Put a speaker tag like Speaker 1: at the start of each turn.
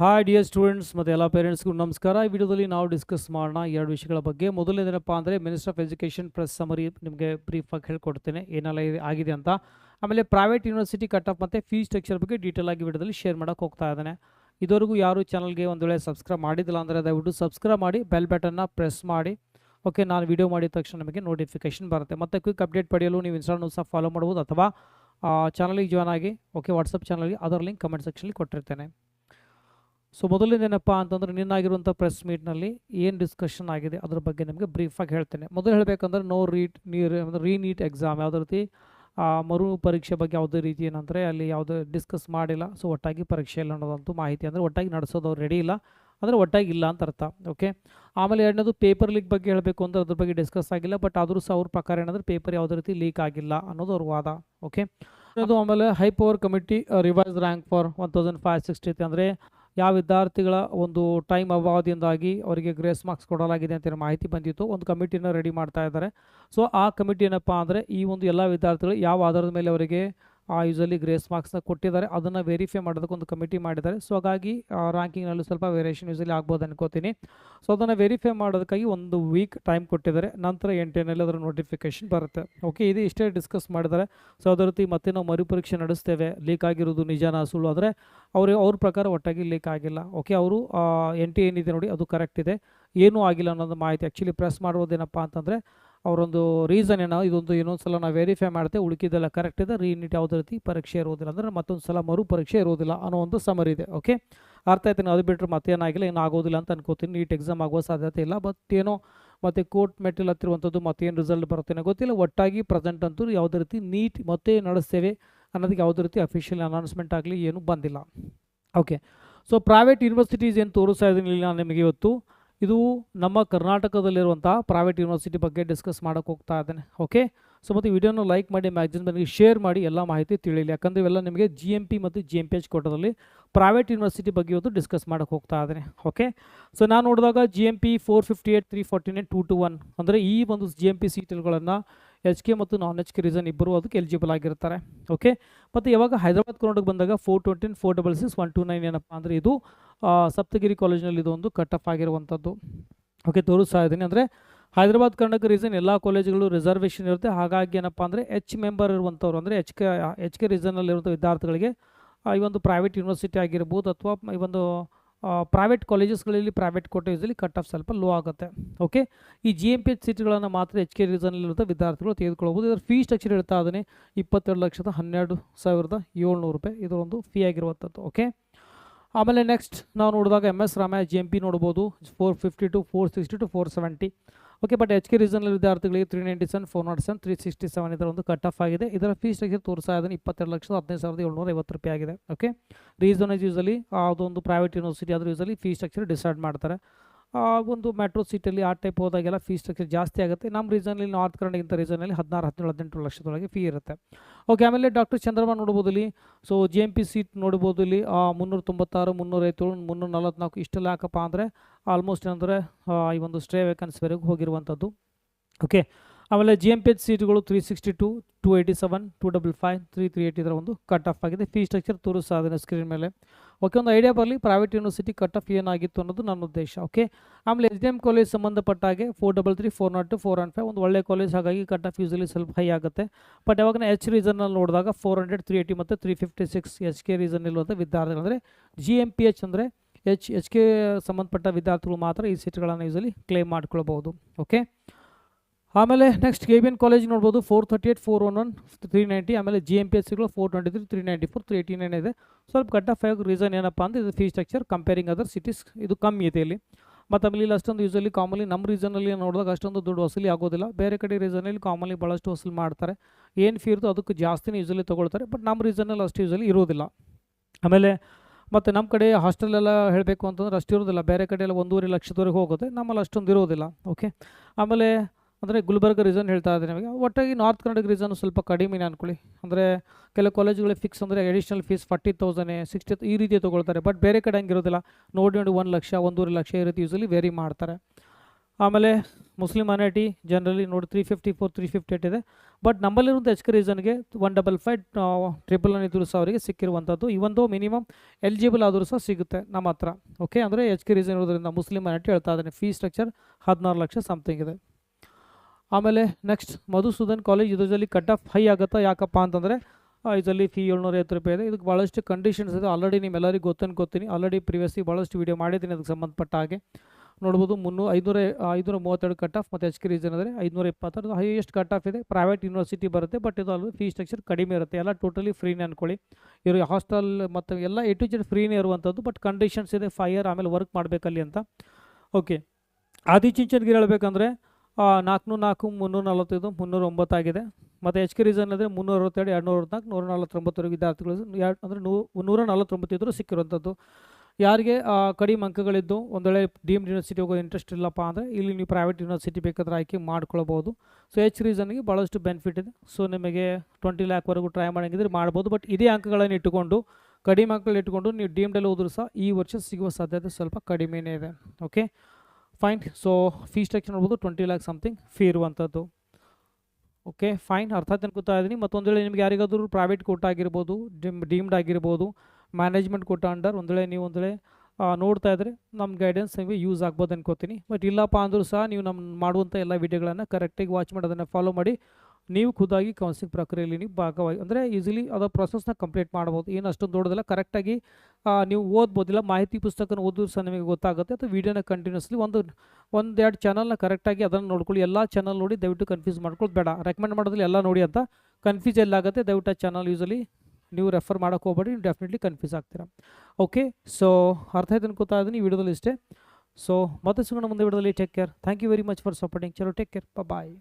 Speaker 1: Hi dear students ಮತ್ತು ಎಲ್ಲ ಪೇರೆಂಟ್ಸ್ಗೂ ನಮಸ್ಕಾರ. ಈ ವಿಡಿಯೋದಲ್ಲಿ ನಾವು ಡಿಸ್ಕಸ್ ಮಾಡೋಣ ಎರಡು ವಿಷಯಗಳ ಬಗ್ಗೆ. ಮೊದಲನೇದೇನಪ್ಪ ಅಂದರೆ minister of education press summary ನಿಮಗೆ ಬ್ರೀಫಾಗಿ ಹೇಳ್ಕೊಡ್ತೇನೆ. ಏನೆಲ್ಲ ಆಗಿದೆ ಅಂತ. ಆಮೇಲೆ ಪ್ರೈವೇಟ್ ಯೂನಿವರ್ಸಿಟಿ ಕಟ್ ಮತ್ತು ಫೀಸ್ ಸ್ಟ್ರಕ್ಚರ್ ಬಗ್ಗೆ ಡೀಟೇಲ್ ಆಗಿ ವಿಡಿಯೋದಲ್ಲಿ ಶೇರ್ ಮಾಡೋಕ್ಕೆ ಹೋಗ್ತಾ ಇದ್ದಾನೆ. ಇದುವರೆಗೂ ಯಾರು ಚಾನಲ್ಗೆ ಒಂದು ವೇಳೆ ಸಬ್ಸ್ಕ್ರೈಬ್ ಮಾಡಿದಿಲ್ಲ ಅಂದರೆ ದಯವಿಟ್ಟು ಸಬ್ಸ್ಕ್ರೈಬ್ ಮಾಡಿ ಬೆಲ್ ಬಟನ್ನ ಪ್ರೆಸ್ ಮಾಡಿ. ಓಕೆ ನಾನು ವಿಡಿಯೋ ಮಾಡಿದ ತಕ್ಷಣ ನಮಗೆ ನೋಟಿಫಿಕೇಶನ್ ಬರುತ್ತೆ. ಮತ್ತು ಕ್ವಿಕ್ ಅಪ್ಡೇಟ್ ಪಡೆಯಲು ನೀವು ಇನ್ಸ್ಟಾಗ್ರಾಮ್ ಸಹ ಫಾಲೋ ಮಾಡ್ಬೋದು ಅಥವಾ ಚಾನಲಿಗೆ ಜಾಯ್ನ್ ಆಗಿ ಓಕೆ ವಾಟ್ಸಪ್ ಚಾನಲ್ಗೆ ಅದರ ಲಿಂಕ್ ಕಮೆಂಟ್ ಸೆಕ್ಷನಲ್ಲಿ ಕೊಟ್ಟಿರ್ತೇನೆ. ಸೊ ಮೊದಲನೇನಪ್ಪ ಅಂತಂದ್ರೆ ನಿನ್ನಾಗಿರುವಂಥ ಪ್ರೆಸ್ ಮೀಟ್ನಲ್ಲಿ ಏನು ಡಿಸ್ಕಷನ್ ಆಗಿದೆ ಅದ್ರ ಬಗ್ಗೆ ನಿಮಗೆ ಬ್ರೀಫಾಗಿ ಹೇಳ್ತೇನೆ. ಮೊದಲು ಹೇಳಬೇಕಂದ್ರೆ ನೋ ರೀಟ್ ನೀರ್ ಅಂದರೆ ರೀ ನೀಟ್ ಎಕ್ಸಾಮ್ ಯಾವುದೇ ರೀತಿ ಮರು ಪರೀಕ್ಷೆ ಬಗ್ಗೆ ಯಾವುದೇ ರೀತಿ ಏನಂದರೆ ಅಲ್ಲಿ ಯಾವುದೇ ಡಿಸ್ಕಸ್ ಮಾಡಿಲ್ಲ. ಸೊ ಒಟ್ಟಾಗಿ ಪರೀಕ್ಷೆ ಇಲ್ಲ ಅನ್ನೋದಂತೂ ಮಾಹಿತಿ ಅಂದರೆ ಒಟ್ಟಾಗಿ ನಡೆಸೋದು ಅವ್ರು ರೆಡಿ ಇಲ್ಲ ಅಂದರೆ ಒಟ್ಟಾಗಿ ಇಲ್ಲ ಅಂತ ಅರ್ಥ. ಓಕೆ ಆಮೇಲೆ ಎರಡನೇದು ಪೇಪರ್ ಲೀಕ್ ಬಗ್ಗೆ ಹೇಳಬೇಕು ಅಂದ್ರೆ ಅದ್ರ ಬಗ್ಗೆ ಡಿಸ್ಕಸ್ ಆಗಿಲ್ಲ ಬಟ್ ಆದರೂ ಸಹ ಅವ್ರ ಪ್ರಕಾರ ಏನಂದ್ರೆ ಪೇಪರ್ ಯಾವುದೇ ರೀತಿ ಲೀಕ್ ಆಗಿಲ್ಲ ಅನ್ನೋದು ಅವ್ರ ವಾದ. ಓಕೆ ಅದು ಆಮೇಲೆ high power committee revise rank for one thousand five sixty ಅಂದರೆ ಯಾವ ವಿದ್ಯಾರ್ಥಿಗಳ ಒಂದು ಟೈಮ್ ಅಭಾವದಿಂದಾಗಿ ಅವರಿಗೆ ಗ್ರೇಸ್ ಮಾರ್ಕ್ಸ್ ಕೊಡಲಾಗಿದೆ ಅಂತ ಮಾಹಿತಿ ಬಂದಿತ್ತು. ಒಂದು ಕಮಿಟಿನ ರೆಡಿ ಮಾಡ್ತಾ ಇದ್ದಾರೆ. ಸೊ, ಆ ಕಮಿಟಿ ಏನಪ್ಪ ಅಂದರೆ ಈ ಒಂದು ಎಲ್ಲ ವಿದ್ಯಾರ್ಥಿಗಳು ಯಾವ ಆಧಾರದ ಮೇಲೆ ಅವರಿಗೆ ಯೂಸಲಿ ಗ್ರೇಸ್ ಮಾರ್ಕ್ಸ್ನ ಕೊಟ್ಟಿದ್ದಾರೆ. ಅದನ್ನು ವೆರಿಫೈ ಮಾಡೋದಕ್ಕೆ ಒಂದು ಕಮಿಟಿ ಮಾಡಿದ್ದಾರೆ. ಸೊ ಹಾಗಾಗಿ ರ್ಯಾಂಕಿಂಗ್ನಲ್ಲಿ ಸ್ವಲ್ಪ ವೇರಿಯೇಷನ್ ಯೂಸಲಿ ಆಗ್ಬೋದು ಅನ್ಕೋತೀನಿ. ಸೊ ಅದನ್ನು ವೆರಿಫೈ ಮಾಡೋದಕ್ಕಾಗಿ ಒಂದು ವೀಕ್ ಟೈಮ್ ಕೊಟ್ಟಿದ್ದಾರೆ. ನಂತರ ಎಂಟೇನಲ್ಲಿ ಅದರ ನೋಟಿಫಿಕೇಶನ್ ಬರುತ್ತೆ. ಓಕೆ ಇದು ಇಷ್ಟೇ ಡಿಸ್ಕಸ್ ಮಾಡಿದ್ದಾರೆ. ಸೊ ಅದೇ ರೀತಿ ಮತ್ತೆ ನಾವು ಮರುಪರೀಕ್ಷೆ ನಡೆಸ್ತೇವೆ. ಲೀಕ್ ಆಗಿರೋದು ನಿಜಾನ ಸುಳ್ಳು ಆದರೆ, ಅವರು, ಅವ್ರ ಪ್ರಕಾರ ಒಟ್ಟಾಗಿ ಲೀಕ್ ಆಗಿಲ್ಲ. ಓಕೆ ಅವರು ಎನ್ ಟಿ ಏನಿದೆ ನೋಡಿ, ಅದು ಕರೆಕ್ಟ್ ಇದೆ. ಏನೂ ಆಗಿಲ್ಲ ಅನ್ನೋದು ಮಾಹಿತಿ ಆ್ಯಕ್ಚುಲಿ ಪ್ರೆಸ್ ಮಾಡೋದೇನಪ್ಪ ಅಂತಂದರೆ ಅವರೊಂದು ರೀಸನ್ ಏನೋ, ಇದೊಂದು ಇನ್ನೊಂದು ಸಲ ನಾವು ವೆರಿಫೈ ಮಾಡ್ತೇವೆ ಉಳಿಕಿದ್ದೆಲ್ಲ ಕರೆಕ್ಟ್ ಇದೆ ರೀನಿಟ್ ಯಾವುದೇ ರೀತಿ ಪರೀಕ್ಷೆ ಇರೋದಿಲ್ಲ ಅಂದರೆ ಮತ್ತೊಂದು ಸಲ ಮರು ಪರೀಕ್ಷೆ ಇರೋದಿಲ್ಲ ಅನ್ನೋ ಒಂದು ಸಮರ್ ಇದೆ ಓಕೆ ಅರ್ಥ ಆಯ್ತು ಅದು ಬಿಟ್ಟರೆ ಮತ್ತೇನಾಗಿಲ್ಲ ಏನು ಆಗೋದಿಲ್ಲ ಅಂತ ಅನ್ಕೋತೀನಿ, ನೀಟ್ ಎಕ್ಸಾಮ್ ಆಗುವ ಸಾಧ್ಯತೆ ಇಲ್ಲ ಬಟ್ ಏನೋ, ಮತ್ತು ಕೋರ್ಟ್ ಮೆಟೀರಿಯಲ್ ಹತ್ತಿರುವಂಥದ್ದು ಮತ್ತೇನು ರಿಸಲ್ಟ್ ಬರುತ್ತೇನೋ ಗೊತ್ತಿಲ್ಲ, ಒಟ್ಟಾಗಿ ಪ್ರೆಸೆಂಟ್ ಅಂತೂ ಯಾವುದೇ ರೀತಿ ನೀಟ್ ಮತ್ತೆ ನಡೆಸ್ತೇವೆ ಅನ್ನೋದಕ್ಕೆ ಯಾವುದೇ ರೀತಿ ಅಫಿಷಿಯಲ್ ಅನೌನ್ಸ್ಮೆಂಟ್ ಆಗಲಿ ಏನೂ ಬಂದಿಲ್ಲ ಓಕೆ ಸೊ ಪ್ರೈವೇಟ್ ಯೂನಿವರ್ಸಿಟೀಸ್ ಏನು ತೋರಿಸ್ತಾ ಇದ್ದೀನಿ ನಿಮಗೆ ಇವತ್ತು. ಇದು ನಮ್ಮ ಕರ್ನಾಟಕದಲ್ಲಿರುವಂಥ ಪ್ರೈವೇಟ್ ಯೂನಿವರ್ಸಿಟಿ ಬಗ್ಗೆ ಡಿಸ್ಕಸ್ ಮಾಡೋಕ್ಕೆ ಹೋಗ್ತಾ ಇದ್ದೇನೆ ಓಕೆ ಸೊ ಮತ್ತು ವಿಡಿಯೋನ ಲೈಕ್ ಮಾಡಿ ಮ್ಯಾಗ್ಜಿನ್ ಬಗ್ಗೆ ಶೇರ್ ಮಾಡಿ, ಎಲ್ಲ ಮಾಹಿತಿ ತಿಳಿಯಲಿ. ಯಾಕಂದರೆ ಇವೆಲ್ಲ ನಿಮಗೆ ಜಿ ಎಂ ಪಿ ಮತ್ತು ಜಿ ಎಂ ಪಿ ಎಚ್ ಕೋಟದಲ್ಲಿ ಪ್ರೈವೇಟ್ ಯೂನಿವರ್ಸಿಟಿ ಬಗ್ಗೆ ಇವತ್ತು ಡಿಸ್ಕಸ್ ಮಾಡೋಕ್ಕೆ ಹೋಗ್ತಾ ಇದ್ದೇನೆ ಓಕೆ ಸೊ ನಾನು ನೋಡಿದಾಗ G M P four fifty eight three forty nine two one ಅಂದರೆ ಈ ಒಂದು ಜಿ ಎಂ ಪಿ ಸೀಟ್ಗಳನ್ನು ಎಚ್ ಕೆ ಮತ್ತು ನಾನ್ ಎಚ್ ಕೆ ರೀಸನ್ ಇಬ್ಬರು ಅದಕ್ಕೆ ಎಲಿಜಿಬಲ್ ಆಗಿರ್ತಾರೆ ಓಕೆ ಮತ್ತು ಯಾವಾಗ ಹೈದರಾಬಾದ್ ಕರ್ನಾಟಕ ಬಂದಾಗ four twenty four double six one two nine ಏನಪ್ಪ ಅಂದರೆ ಇದು ಸಪ್ತಗಿರಿ ಕಾಲೇಜ್ನಲ್ಲಿ ಇದು ಒಂದು ಕಟ್ ಆಫ್ ಆಗಿರುವಂಥದ್ದು. ಓಕೆ ತೋರಿಸ್ತಾ ಇದ್ದೀನಿ. ಅಂದರೆ ಹೈದರಾಬಾದ್, ಕರ್ನಾಟಕ ರೀಸನ್ ಎಲ್ಲ ಕಾಲೇಜುಗಳು ರಿಸರ್ವೇಷನ್ ಇರುತ್ತೆ. ಹಾಗಾಗಿ ಏನಪ್ಪ ಅಂದರೆ ಎಚ್ ಮೆಂಬರ್ ಇರುವಂಥವ್ರು, ಅಂದರೆ ಎಚ್ ಕೆ ಎಚ್ ಕೆ ರೀಸನ್ನಲ್ಲಿರುವಂಥ ವಿದ್ಯಾರ್ಥಿಗಳಿಗೆ ಈ ಒಂದು ಪ್ರೈವೇಟ್ ಯೂನಿವರ್ಸಿಟಿ ಆಗಿರ್ಬೋದು ಅಥವಾ ಈ ಒಂದು ಪ್ರೈವೇಟ್ ಕಾಲೇಜಸ್ಗಳಲ್ಲಿ ಪ್ರೈವೇಟ್ ಕೋಟೇಜಲ್ಲಿ ಕಟ್ ಆಫ್ ಸ್ವಲ್ಪ ಲೋ ಆಗುತ್ತೆ. ಓಕೆ ಈ ಜಿ ಎಂ ಪಿ ಎಚ್ ಸೀಟ್ಗಳನ್ನು ಮಾತ್ರ ಎಚ್ ಕೆ ರೀಸನಲ್ಲಿರುವಂಥ ವಿದ್ಯಾರ್ಥಿಗಳು ತೆಗೆದುಕೊಳ್ಬೋದು ಇದರ ಫೀ ಸ್ಟ್ರಕ್ಚರ್ ಹೇಳ್ತಾ ಇದ್ದೀನಿ. ಇಪ್ಪತ್ತೆರಡು ಲಕ್ಷದ ಹನ್ನೆರಡು ಸಾವಿರದ ಏಳ್ನೂರು ರೂಪಾಯಿ ಇದರೊಂದು ಫೀ ಆಗಿರುವಂಥದ್ದು. ಓಕೆ ಆಮೇಲೆ ನೆಕ್ಸ್ಟ್ ನಾವು ನೋಡಿದಾಗ M S Ramaiah G M P ನೋಡ್ಬೋದು four fifty two four sixty two four seventy okay but H K regional ವಿದ್ಯಾರ್ಥಿಗಳಿಗೆ three ninety seven four nought seven three sixty seven ಇದರ ಒಂದು cut off ಆಗಿದೆ. ಇದರ fees structure ತೋರಿಸ್ತಾ ಇಪ್ಪತ್ತೆರಡು ಲಕ್ಷದ ಹದಿನೈದು ಸಾವಿರದ ಏಳ್ನೂರ ಐವತ್ತು ರೂಪಾಯಿ ಆಗಿದೆ. ಓಕೆ ರೀಸನ್ ಯೂಸಲಿ ಅದೊಂದು ಪ್ರೈವೇಟ್ ಯೂನಿವರ್ಸಿಟಿ ಆದರೂ ಯೂಸಲಿ ಫೀಸ್ ಸ್ಟ್ರಕ್ಚರ್ ಡಿಸೈಡ್ ಮಾಡ್ತಾರೆ. ಒಂದು ಮೆಟ್ರೋ ಸಿಟಿಯಲ್ಲಿ ಆ ಟೈಪ್ ಹೋದಾಗೆಲ್ಲ ಫೀ ಸ್ಟ್ರಕ್ಚರ್ ಜಾಸ್ತಿ ಆಗುತ್ತೆ. ನಮ್ಮ ರೀಸನಲ್ಲಿ ನಾರ್ತ್ ಕರ್ನಾಟಕ ರೀಸನಲ್ಲಿ ಹದಿನಾರು, ಹದಿನೇಳು, ಹದಿನೆಂಟು ಲಕ್ಷದೊಳಗೆ ಫೀ ಇರುತ್ತೆ. ಓಕೆ ಆಮೇಲೆ ಡಾಕ್ಟರ್ ಚಂದ್ರಮಾ ನೋಡ್ಬೋದು ಇಲ್ಲಿ. So J M P seat ನೋಡ್ಬೋದು ಇಲ್ಲಿ. ಮುನ್ನೂರ ತೊಂಬತ್ತಾರು ಮುನ್ನೂರ ಐವತ್ತೇಳು ಮುನ್ನೂರ ನಲ್ವತ್ನಾಲ್ಕು ಇಷ್ಟೆಲ್ಲ ಯಾಕಪ್ಪ ಅಂದರೆ ಆಲ್ಮೋಸ್ಟ್ ಏನಂದರೆ ಈ ಒಂದು ಸ್ಟೇ ವೇಕನ್ಸಿವರೆಗೂ ಹೋಗಿರುವಂಥದ್ದು. ಓಕೆ ಆಮೇಲೆ G M P H ಸೀಟ್ಗಳು three sixty two two eighty seven two double five three three eighty ಇದರ ಒಂದು ಕಟ್ ಆಫ್ ಆಗಿದೆ. ಫೀ ಸ್ಟ್ರಕ್ಚರ್ ತೋರಿಸ್ತಾ ಅದನ್ನು ಸ್ಕ್ರೀನ್ ಮೇಲೆ. ಓಕೆ ಒಂದು ಐಡಿಯಾ ಬರಲಿ. ಪ್ರೈವೇಟ್ ಯೂನಿವರ್ಸಿಟಿ ಕಟ್ ಆಫ್ ಏನಾಗಿತ್ತು ಅನ್ನೋದು ನನ್ನ ಉದ್ದೇಶ. ಓಕೆ ಆಮೇಲೆ ಎಸ್ ಡಿ ಎಂ ಕಾಲೇಜ್ ಸಂಬಂಧಪಟ್ಟ ಹಾಗೆ four double three four nought two four and five ಒಂದು ಒಳ್ಳೆ ಕಾಲೇಜ್ ಹಾಗಾಗಿ ಕಟ್ ಆಫ್ ಯೂಸಲಿ ಸ್ವಲ್ಪ ಹೈ ಆಗುತ್ತೆ. ಬಟ್ ಯಾವಾಗ ಎಚ್ ರೀಸನ್ನಲ್ಲಿ ನೋಡಿದಾಗ ಫೋರ್ ಹಂಡ್ರೆಡ್ ತ್ರೀ ಏಯ್ಟಿ ಮತ್ತು three fifty six H K region ಇರುವಂಥ ವಿದ್ಯಾರ್ಥಿಗಳು ಅಂದರೆ ಜಿ ಎಂ ಪಿ ಎಚ್ ಅಂದರೆ ಎಚ್ ಎಚ್ ಕೆ ಸಂಬಂಧಪಟ್ಟ ವಿದ್ಯಾರ್ಥಿಗಳು ಮಾತ್ರ ಈ ಸೀಟ್ಗಳನ್ನು ಯೂಸಲಿ ಕ್ಲೇಮ್ ಮಾಡ್ಕೊಳ್ಬೋದು ಓಕೆ ಆಮೇಲೆ next K B N college ನೋಡ್ಬೋದು four thirty eight four one one three ninety ಆಮೇಲೆ G M P S ಸಿಗಳು four twenty three three ninety four three eighty nine ಇದೆ. ಸ್ವಲ್ಪ ಕಟ್ ಆಫ್ ಆಗಿ region ಏನಪ್ಪ ಅಂದರೆ ಇದು fee structure comparing other cities ಇದು ಕಮ್ಮಿ ಇದೆ ಇಲ್ಲಿ. ಮತ್ತು ಆಮೇಲೆ ಅಷ್ಟೊಂದು ಯೂಸಲಿ ಕಾಮನ್ಲಿ ನಮ್ಮ ರೀಸನಲ್ಲಿ ನೋಡಿದಾಗ ಅಷ್ಟೊಂದು ದುಡ್ಡು ವಸೂಲಿ ಆಗೋದಿಲ್ಲ. ಬೇರೆ ಕಡೆ ರೀಸನಲ್ಲಿ ಕಾಮನ್ಲಿ ಭಾಳಷ್ಟು ವಸೂಲಿ ಮಾಡ್ತಾರೆ. ಏನು ಫೀ ಇರ್ತೋ ಅದಕ್ಕೆ ಜಾಸ್ತಿನೇ ಯೂಸಲಿ ತೊಗೊಳ್ತಾರೆ. ಬಟ್ ನಮ್ಮ ರೀಸನಲ್ಲಿ ಅಷ್ಟು ಯೂಸಲಿ ಇರೋದಿಲ್ಲ. ಆಮೇಲೆ ಮತ್ತು ನಮ್ಮ ಕಡೆ ಹಾಸ್ಟೆಲೆಲ್ಲ ಹೇಳಬೇಕು ಅಂತಂದ್ರೆ ಅಷ್ಟು ಇರೋದಿಲ್ಲ. ಬೇರೆ ಕಡೆ ಎಲ್ಲ ಒಂದೂವರೆ ಲಕ್ಷದವರೆಗೆ ಹೋಗುತ್ತೆ ನಮ್ಮಲ್ಲಿ ಅಷ್ಟೊಂದು ಇರೋದಿಲ್ಲ. ಓಕೆ ಆಮೇಲೆ ಅಂದರೆ ಗುಲ್ಬರ್ಗ ರೀಸನ್ ಹೇಳ್ತಾ ಇದ್ದೀನಿ ನಿಮಗೆ. ಒಟ್ಟಾಗಿ ನಾರ್ತ್ ಕರ್ನಾಟಕ ರೀಸನ್ ಸ್ವಲ್ಪ ಕಡಿಮೆನೇ ಅನ್ಕೊಳ್ಳಿ. ಅಂದರೆ ಕೆಲವು ಕಾಲೇಜುಗಳಿಗೆ ಫಿಕ್ಸ್ ಅಂದರೆ ಅಡಿಷ್ನಲ್ ಫೀಸ್ ಫಾರ್ಟಿ ತೌಸಂಡೇ ಸಿಕ್ಸ್ಟಿ ಈ ರೀತಿ ತೊಗೊಳ್ತಾರೆ. ಬಟ್ ಬೇರೆ ಕಡೆ ಹಂಗಿರೋದಿಲ್ಲ ನೋಡಿ ನೋಡಿ, ಒಂದು ಲಕ್ಷ, ಒಂದೂವರೆ ಲಕ್ಷ ಈ ರೀತಿ ಯೂಸಲಿ ವೇರಿ ಮಾಡ್ತಾರೆ. ಆಮೇಲೆ ಮುಸ್ಲಿಂ ಮೈನಾರಿಟಿ ಜನರಲಿ ನೋಡಿ three fifty four three fifty eight ಇದೆ ಬಟ್ ನಮ್ಮಲ್ಲಿರುವಂಥ H K ರೀಸನ್ಗೆ one double five triple nine ಇದ್ರು ಸಹ ಅವರಿಗೆ ಸಿಕ್ಕಿರುವಂಥದ್ದು ಇವೊಂದು ಮಿನಿಮಮ್ ಎಲಿಜಿಬಲ್ ಆದರೂ ಸಹ ಸಿಗುತ್ತೆ ನಮ್ಮ ಹತ್ರ. ಓಕೆ ಅಂದರೆ ಎಚ್ ಕೆ ರೀಸನ್ ಇರೋದ್ರಿಂದ ಮುಸ್ಲಿಂ ಮೈನಾರಿಟಿ ಹೇಳ್ತಾ ಇದ್ದೀನಿ. ಫೀ ಸ್ಟ್ರಕ್ಚರ್ ಹದಿನಾರು ಲಕ್ಷ ಸಮಥಿಂಗ್ ಇದೆ. ಆಮೇಲೆ ನೆಕ್ಸ್ಟ್ ಮಧುಸೂದನ್ ಕಾಲೇಜ್ ಇದರಲ್ಲಿ ಕಟ್ ಆಫ್ ಹೈ ಆಗುತ್ತಾ ಯಾಕಪ್ಪ ಅಂತಂದರೆ ಇದರಲ್ಲಿ ಫೀ ಏಳ್ನೂರ ಐವತ್ತು ರೂಪಾಯಿ ಇದೆ. ಇದಕ್ಕೆ ಭಾಳಷ್ಟು ಕಂಡೀಷನ್ಸ್ ಇದೆ. ಆಲ್ರೆಡಿ ನಿಮ್ಮೆಲ್ಲರಿಗೂ ಗೊತ್ತನ್ಕೋತೀನಿ. ಗೊತ್ತೀನಿ ಆಲ್ರೆಡಿ ಪ್ರಿವಿಯಸ್ಲಿ ಭಾಳಷ್ಟು ವೀಡಿಯೋ ಮಾಡಿದ್ದೀನಿ ಅದಕ್ಕೆ ಸಂಬಂಧಪಟ್ಟ ಹಾಗೆ. ನೋಡ್ಬೋದು ಮುನ್ನೂ ಐನೂರ ಐದುನೂರ ಮೂವತ್ತೆರಡು ಕಟ್ ಆಫ್ ಮತ್ತು ಎಚ್ ರೀಸನ್ ಅಂದರೆ ಐದುನೂರ ಇಪ್ಪತ್ತರ ಹೈಯೆಸ್ಟ್ ಕಟ್ ಆಫ್ ಇದೆ. ಪ್ರೈವೇಟ್ ಯೂನಿವರ್ಸಿಟಿ ಬರುತ್ತೆ ಬಟ್ ಇದು ಅಲ್ಲಿ ಫೀ ಸ್ಟ್ರಕ್ಚರ್ ಕಡಿಮೆ ಇರುತ್ತೆ. ಎಲ್ಲ ಟೋಟಲಿ ಫ್ರೀನೇ ಅಂದ್ಕೊಳ್ಳಿ ಇವರು ಹಾಸ್ಟೆಲ್ ಮತ್ತು ಎಲ್ಲ ಎ ಟು ಜೆಡ್ ಫ್ರೀನೇ ಇರುವಂಥದ್ದು ಬಟ್ ಕಂಡೀಷನ್ಸ್ ಇದೆ ಫೈಯರ್ ಆಮೇಲೆ ವರ್ಕ್ ಮಾಡಬೇಕಲ್ಲಿ ಅಂತ. ಓಕೆ ಆದಿಚುಂಚನಗಿರಿ ಹೇಳ್ಬೇಕಂದ್ರೆ ನಾಲ್ಕುನೂರ ನಾಲ್ಕು ಮುನ್ನೂರ ನಲವತ್ತೈದು, ಮುನ್ನೂರ ಒಂಬತ್ತಾಗಿದೆ ಮತ್ತು ಎಚ್ ಕೆ ರೀಸನ್ ಅಂದರೆ ಮುನ್ನೂರ ಅರವತ್ತೆರಡು ಎರಡು ನೂರ ಅರವತ್ನಾಲ್ಕು, ನೂರ ನಲವತ್ತೊಂಬತ್ತು ವಿದ್ಯಾರ್ಥಿಗಳು ಎರಡು ಅಂದರೆ ನೂ ನೂರ ನಲವತ್ತೊಂಬತ್ತು ಇದ್ದರೂ ಸಿಕ್ಕಿರುವಂಥದ್ದು. ಯಾರಿಗೆ ಕಡಿಮೆ ಅಂಕಗಳಿದ್ದು ಒಂದು ವೇಳೆ ಡೀಮ್ಡ್ ಯೂನಿವರ್ಸಿಟಿ ಹೋಗೋ ಇಂಟ್ರೆಸ್ಟ್ ಇಲ್ಲಪ್ಪ ಅಂದರೆ ಇಲ್ಲಿ ನೀವು ಪ್ರೈವೇಟ್ ಯೂನಿವರ್ಸಿಟಿ ಬೇಕಾದ್ರೆ ಆಯ್ಕೆ ಮಾಡ್ಕೊಳ್ಬೋದು. ಸೊ ಎಚ್ ರೀಸನ್ಗೆ ಭಾಳಷ್ಟು ಬೆನಿಫಿಟ್ ಇದೆ. ಸೊ ನಿಮಗೆ ಟ್ವೆಂಟಿ ಲ್ಯಾಕ್ವರೆಗೂ ಟ್ರೈ ಮಾಡೋಂಗಿದ್ರೆ ಮಾಡ್ಬೋದು. ಬಟ್ ಇದೇ ಅಂಕಗಳನ್ನು ಇಟ್ಟುಕೊಂಡು, ಕಡಿಮೆ ಅಂಕಗಳು ಇಟ್ಟುಕೊಂಡು ನೀವು ಡೀಮ್ಡಲ್ಲಿ ಹೋದರೂ ಸಹ ಈ ವರ್ಷ ಸಿಗುವ ಸಾಧ್ಯತೆ ಸ್ವಲ್ಪ ಕಡಿಮೆನೇ ಇದೆ. Okay fine so fee structure ನೋಡ್ಬೋದು ಟ್ವೆಂಟಿ ಲ್ಯಾಕ್ ಸಮಥಿಂಗ್ ಫೀ ಇರುವಂಥದ್ದು ಓಕೆ ಫೈನ್ ಅರ್ಥ ಅನ್ಕೋತಾ ಇದ್ದೀನಿ? ಮತ್ತೊಂದು ವೇಳೆ ನಿಮ್ಗೆ ಯಾರಿಗಾದರೂ ಪ್ರೈವೇಟ್ ಕೋಟ ಆಗಿರ್ಬೋದು ಡಿಮ್ ಡೀಮ್ಡ್ ಆಗಿರ್ಬೋದು ಮ್ಯಾನೇಜ್ಮೆಂಟ್ ಕೋಟ ಅಂಡರ್ ಒಂದು ವೇಳೆ ನೀವು ಒಂದು ನೋಡ್ತಾ ಇದ್ದರೆ ನಮ್ಮ ಗೈಡೆನ್ಸ್ ನಿಮಗೆ ಯೂಸ್ ಆಗ್ಬೋದು ಅನ್ಕೋತೀನಿ. ಬಟ್ ಇಲ್ಲಪ್ಪ ಅಂದರೂ ಸಹ ನೀವು ನಮ್ಮ ಮಾಡುವಂಥ ಎಲ್ಲ ವಿಡಿಯೋಗಳನ್ನು ಕರೆಕ್ಟಾಗಿ ವಾಚ್ ಮಾಡಿ ಅದನ್ನು ಫಾಲೋ ಮಾಡಿ. ನೀವು ಖುದ್ದಾಗಿ ಕೌನ್ಸಿಲಿಂಗ್ ಪ್ರಕ್ರಿಯೆಯಲ್ಲಿ ನೀವು ಭಾಗವಾಗಿ, ಅಂದರೆ ಈಸಿಲಿ ಅದರ ಪ್ರೊಸೆಸ್ನ ಕಂಪ್ಲೀಟ್ ಮಾಡ್ಬೋದು. ಏನು ಅಷ್ಟೊಂದು ದೊಡ್ಡದಲ್ಲ ಕರೆಕ್ಟಾಗಿ ನೀವು ಓದ್ಬೋದಿಲ್ಲ ಮಾಹಿತಿ ಪುಸ್ತಕನ ಓದಿದ್ರು ಸಹ ನಿಮಗೆ ಗೊತ್ತಾಗುತ್ತೆ. ಅಥವಾ ವೀಡಿಯೋನ ಕಂಟಿನ್ಯೂಸ್ಲಿ ಒಂದು, ಒಂದೆರಡು ಚಾನಲ್ನ ಕರೆಕ್ಟಾಗಿ ಅದನ್ನು ನೋಡ್ಕೊಳ್ಳಿ. ಎಲ್ಲ ಚಾನಲ್ ನೋಡಿ ದಯವಿಟ್ಟು ಕನ್ಫ್ಯೂಸ್ ಮಾಡ್ಕೊಳ್ಳೋದು ಬೇಡ. ರೆಕಮೆಂಡ್ ಮಾಡೋದ್ರಲ್ಲಿ ಎಲ್ಲ ನೋಡಿ ಅಂತ ಕನ್ಫ್ಯೂಸ್ ಎಲ್ಲಾಗುತ್ತೆ ದಯವಿಟ್ಟು ಆ ಚಾನಲ್ ಯೂಸಲಿ ನೀವು ರೆಫರ್ ಮಾಡೋಕೆ ಹೋಗ್ಬೇಡಿ. ನೀವು ಡೆಫಿನೆಟ್ಲಿ ಕನ್ಫ್ಯೂಸ್ ಆಗ್ತೀರಾ. ಓಕೆ ಸೊ ಅರ್ಥ ಆಯ್ತು ಅನ್ಕೋತಾ ಇದ್ದೀನಿ ಈ ವಿಡಿಯೋದಲ್ಲಿ ಇಷ್ಟೇ ಸೊ ಮತ್ತೆ ಸಿಗೋಣ ಮುಂದೆ ವಿಡಿಯೋದಲ್ಲಿ. Take care thank you very much for supporting ಚಲೋ ಟೇಕ್ ಕೇರ್ ಬಾಯ್